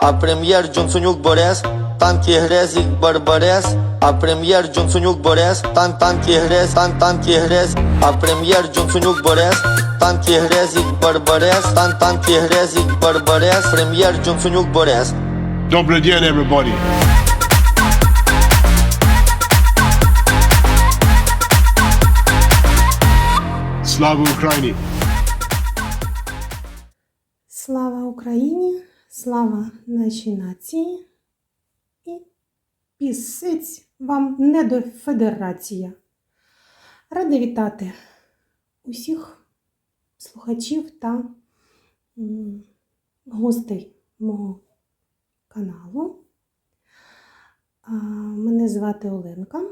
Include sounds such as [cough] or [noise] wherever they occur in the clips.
а прем'єр Джонсонюк Борис, танки Грезік Барбарес, а прем'єр Джонсонюк Борис, тан танки Грез, тан танки Грез, а прем'єр Джонсонюк Борис, танки Грезік Барбарес, тан танки Грезік Барбарес, прем'єр Джонсонюк Борис. Добрый день, everybody. Слава Україні! Слава Україні, слава нашій нації і пісець вам не до федерація. Рада вітати усіх слухачів та гостей мого каналу. Мене звати Оленка.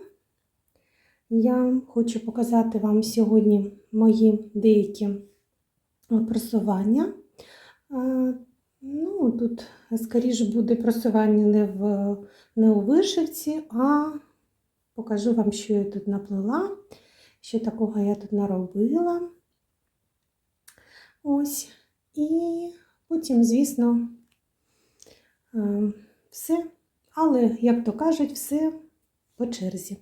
Я хочу показати вам сьогодні мої деякі просування. Ну, тут скоріше буде просування не, в, не у вишивці, а покажу вам, що я тут наплела, що такого я тут наробила. Ось. І потім, звісно, е, все. Але, як то кажуть, все по черзі.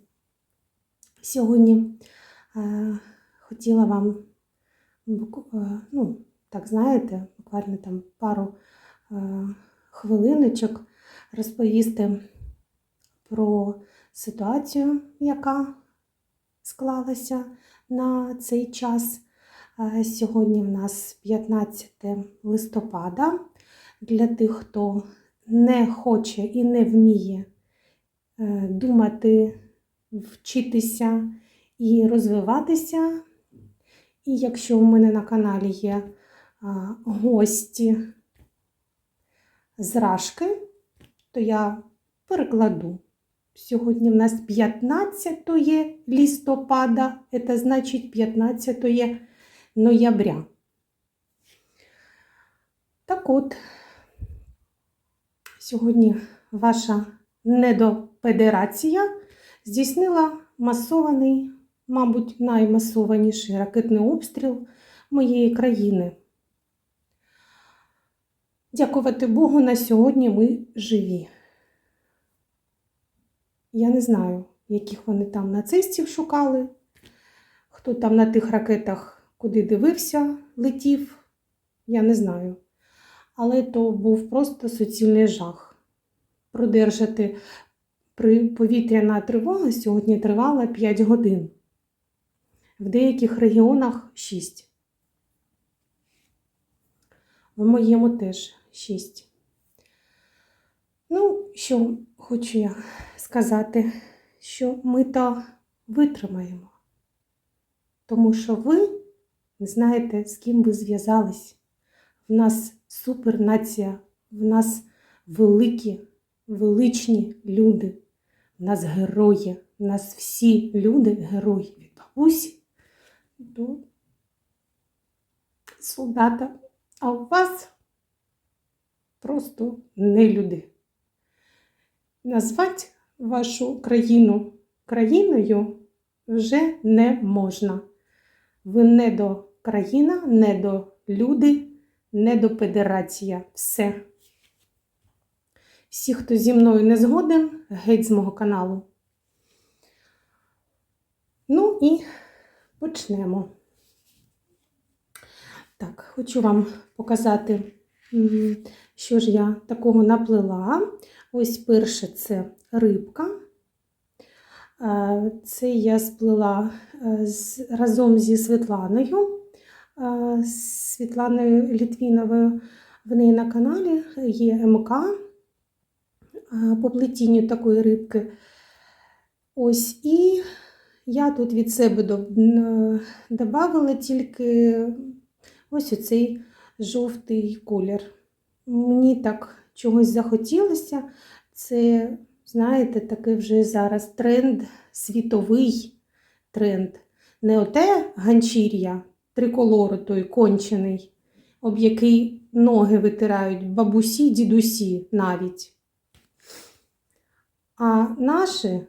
Сьогодні е, хотіла вам, е, ну, так знаєте, буквально там пару е, хвилиночок розповісти про ситуацію, яка склалася на цей час. Е, Сьогодні в нас 15 листопада. Для тих, хто не хоче і не вміє е, думати, вчитися і розвиватися. І якщо у мене на каналі є гості з Рашки, то я перекладу. Сьогодні в нас 15 листопада, це значить 15 ноября. Так от, сьогодні ваша недофедерація здійснила масований, мабуть, наймасованіший ракетний обстріл моєї країни. Дякувати Богу, на сьогодні ми живі. Я не знаю, яких вони там нацистів шукали, хто там на тих ракетах куди дивився, летів, я не знаю. Але то був просто суцільний жах. Продержати при повітряна тривога сьогодні тривала 5 годин. В деяких регіонах 6. В моєму теж 6. Ну, що хочу я сказати, що ми то витримаємо. Тому що ви не знаєте, з ким ви зв'язались. В нас супернація, в нас великі, величні люди, в нас герої, в нас всі люди герої від бабусі до солдата. А у вас просто не люди. Назвати вашу країну країною вже не можна. Ви не до країна, не до люди, не до федерація. Все. Всі, хто зі мною не згоден, геть з мого каналу. Ну і почнемо. Так, хочу вам показати, що ж я такого наплела. Ось перше це рибка. Е, Це я сплела е, разом зі Світланою, е, Світланою Літвіновою. В неї на каналі є МК по плетінню такої рибки. Ось і я тут від себе додавала тільки ось оцей жовтий колір. Мені так чогось захотілося. Це, знаєте, такий вже зараз тренд, світовий тренд. Не оте ганчір'я, триколору той кончений, об який ноги витирають бабусі, дідусі навіть. А наші е,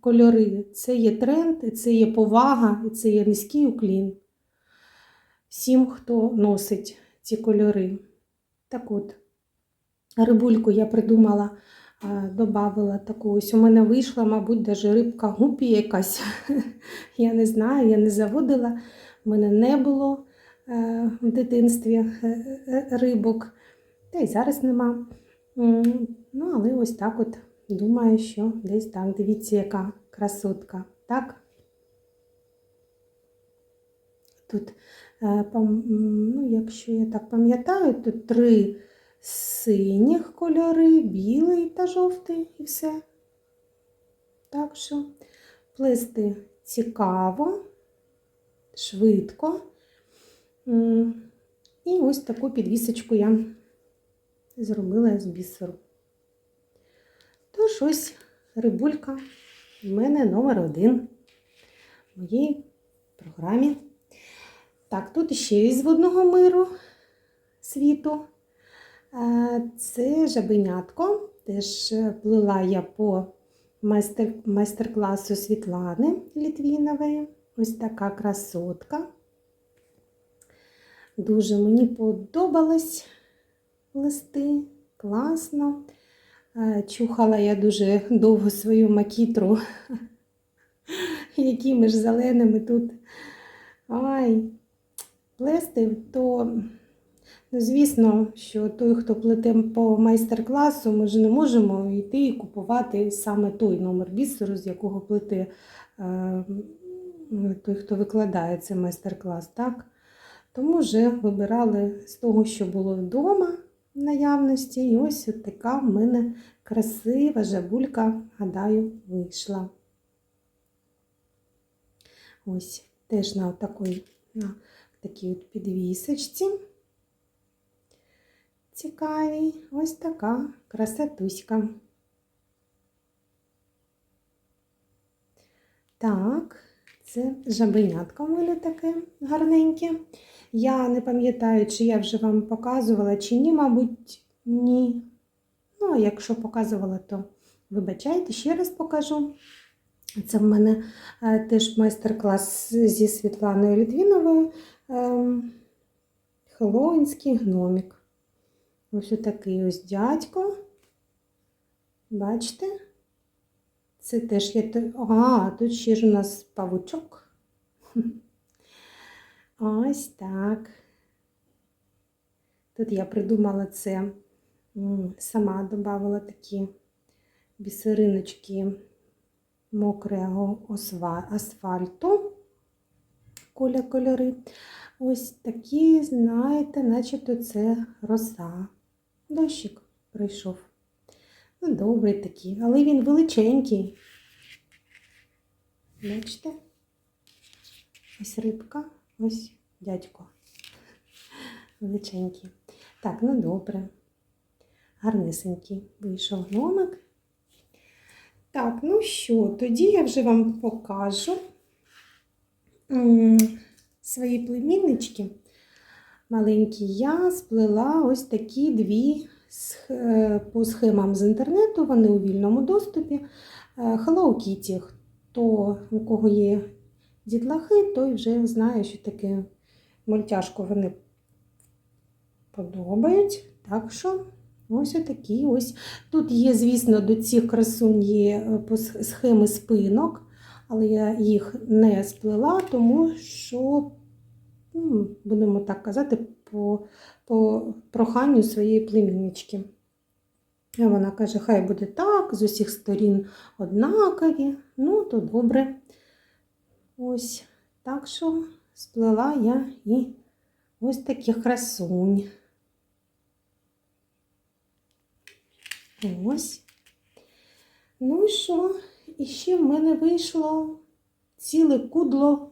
кольори це є тренд, і це є повага, і це є низький уклін всім, хто носить ці кольори. Так от, рибульку я придумала, добавила таку ось. У мене вийшла, мабуть, даже рибка гупі якась. [laughs] я не знаю, я не заводила. У мене не було е, в дитинстві е, е, рибок. Та й зараз нема. Ну, але ось так от думаю, що десь так. Дивіться, яка красотка. Так? Тут, ну, якщо я так пам'ятаю, тут три синіх кольори, білий та жовтий і все. Так що плести цікаво, швидко. І ось таку підвісочку я зробила з бісеру. Тож ось рибулька в мене номер один в моїй програмі. Так, тут ще із водного миру світу. Е, Це жабенятко. Теж е, плела я по майстер, майстер-класу Світлани Літвінової. Ось така красотка. Дуже мені подобалось листи. Класно. Е, Чухала я дуже довго свою макітру, [laughs] якими ж зеленими тут. Ай, плести, то, ну, звісно, що той, хто плете по майстер-класу, ми ж не можемо йти і купувати саме той номер бісеру, з якого плете е, той, хто викладає цей майстер-клас, так? Тому вже вибирали з того, що було вдома в наявності. І ось така в мене красива жабулька, гадаю, вийшла. Ось теж на такій, такій от підвісочці. Цікавій. Ось така красотуська. Так, це жабенятко в мене таке гарненьке. Я не пам'ятаю, чи я вже вам показувала, чи ні, мабуть, ні. Ну, а якщо показувала, то вибачайте, ще раз покажу. Це в мене е, теж майстер-клас зі Світланою Літвіновою. Ем, Хеллоуінський гномік. Ось такий ось дядько. Бачите? Це теж є. А, тут ще ж у нас павучок. [laughs] Ось так. Тут я придумала це, сама додавала такі бісериночки мокрого асфальту, коля кольори. Ось такі, знаєте, начебто це роса. Дощик прийшов. Ну, добрий такий, але він величенький. Бачите? Ось рибка, ось дядько. Величенький. Так, ну добре. Гарнисенький вийшов гномик. Так, ну що, тоді я вже вам покажу свої племіннички. Маленькі я сплела ось такі дві е, по схемам з інтернету, вони у вільному доступі. Е, Hello Kitty. Хто у кого є дітлахи, той вже знає, що таке мультяшку вони подобають. Так що ось такі ось. Тут є, звісно, до цих красунь є е, схеми спинок, але я їх не сплела, тому що, ну, будемо так казати, по, по проханню своєї племіннички. Вона каже, хай буде так, з усіх сторін однакові. Ну, то добре. Ось. Так що сплела я і ось таких красунь. Ось. Ну і що? І ще в мене вийшло ціле кудло,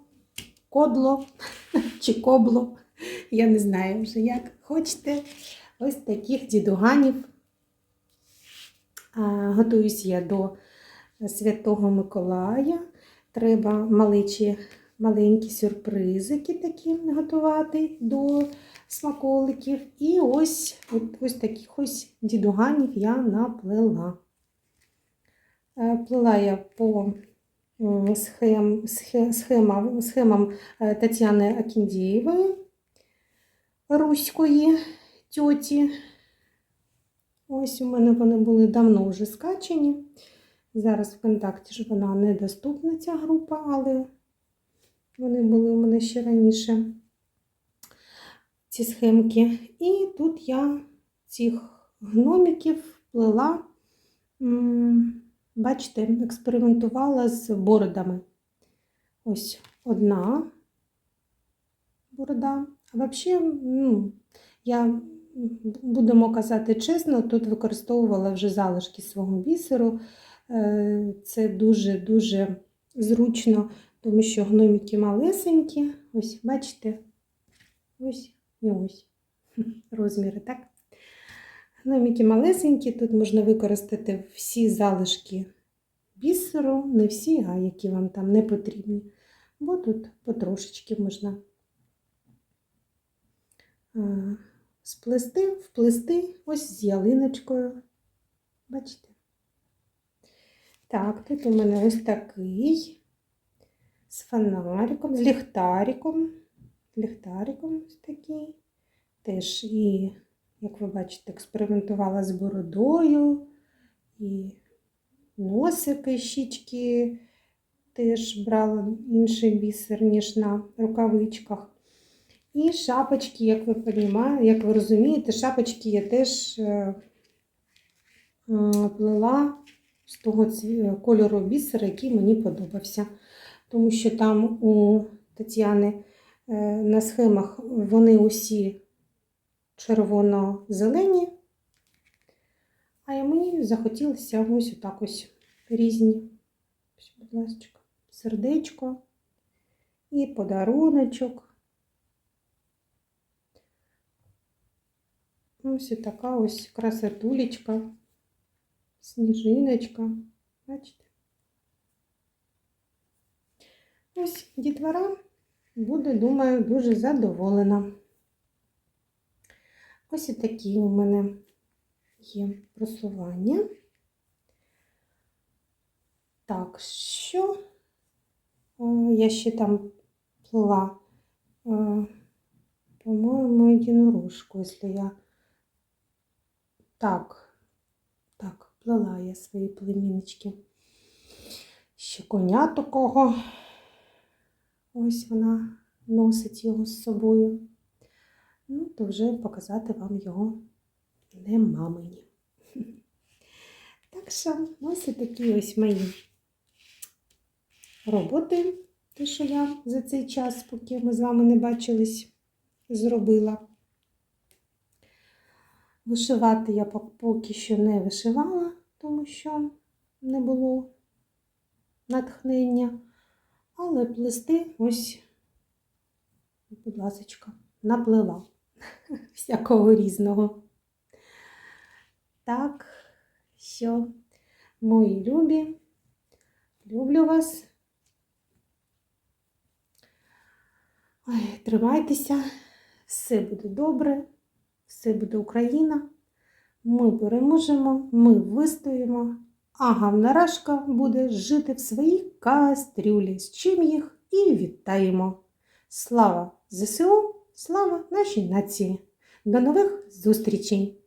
кодло [laughs] чи кобло. Я не знаю вже, як хочете. Ось таких дідуганів. Готуюсь я до Святого Миколая. Треба маличі, маленькі сюрпризики такі готувати до смаколиків. І ось, ось таких ось дідуганів я наплела. Е, Плела я по схем, схе- схемам, схемам е, Тетяни Акіндієвої, руської тьоті, Ось у мене вони були давно вже скачені. Зараз ВКонтакті ж вона недоступна, ця група, але вони були у мене ще раніше. Ці схемки. І тут я цих гномиків плела, бачите, експериментувала з бородами. Ось одна борода. А взагалі, ну, я, будемо казати чесно, тут використовувала вже залишки свого бісеру. Е, Це дуже-дуже зручно, тому що гномики малесенькі. Ось, бачите, ось і ось [laughs] розміри, так? Гномики малесенькі, тут можна використати всі залишки бісеру, не всі, а які вам там не потрібні. Бо тут потрошечки можна сплести, вплести ось з ялиночкою. Бачите? Так, тут у мене ось такий з фонариком, з ліхтариком. Ліхтариком ось такий. Теж і, як ви бачите, експериментувала з бородою, і носики, щічки теж брала інший бісер, ніж на рукавичках. І шапочки, як ви понімаєте, як ви розумієте, шапочки я теж е, е, плела з того кольору бісера, який мені подобався. Тому що там у Тетяни е, на схемах вони усі червоно-зелені, а мені захотілося ось отак ось різні. Будь ласка, сердечко і подаруночок. Ось така ось красотулечка, сніжиночка. Бачите? Ось дітвора буде, думаю, дуже задоволена. Ось і такі у мене є просування. Так, що е, я ще там плела, е, по-моєму, єдинорожку, якщо я так, так, плела я свої племіннички. Ще коня такого. Ось вона носить його з собою. Ну, то вже показати вам його нема мені. [laughs] Так що ось і такі ось мої роботи, те, що я за цей час, поки ми з вами не бачились, зробила. Вишивати я поки що не вишивала, тому що не було натхнення. Але плести ось, будь ласочка, наплела [laughs] всякого різного. Так, що, мої любі, люблю вас. Ой, тримайтеся, все буде добре, все буде Україна. Ми переможемо, ми вистоїмо, а гавнарашка буде жити в своїй кастрюлі, з чим їх і вітаємо. Слава ЗСУ, слава нашій нації! До нових зустрічей!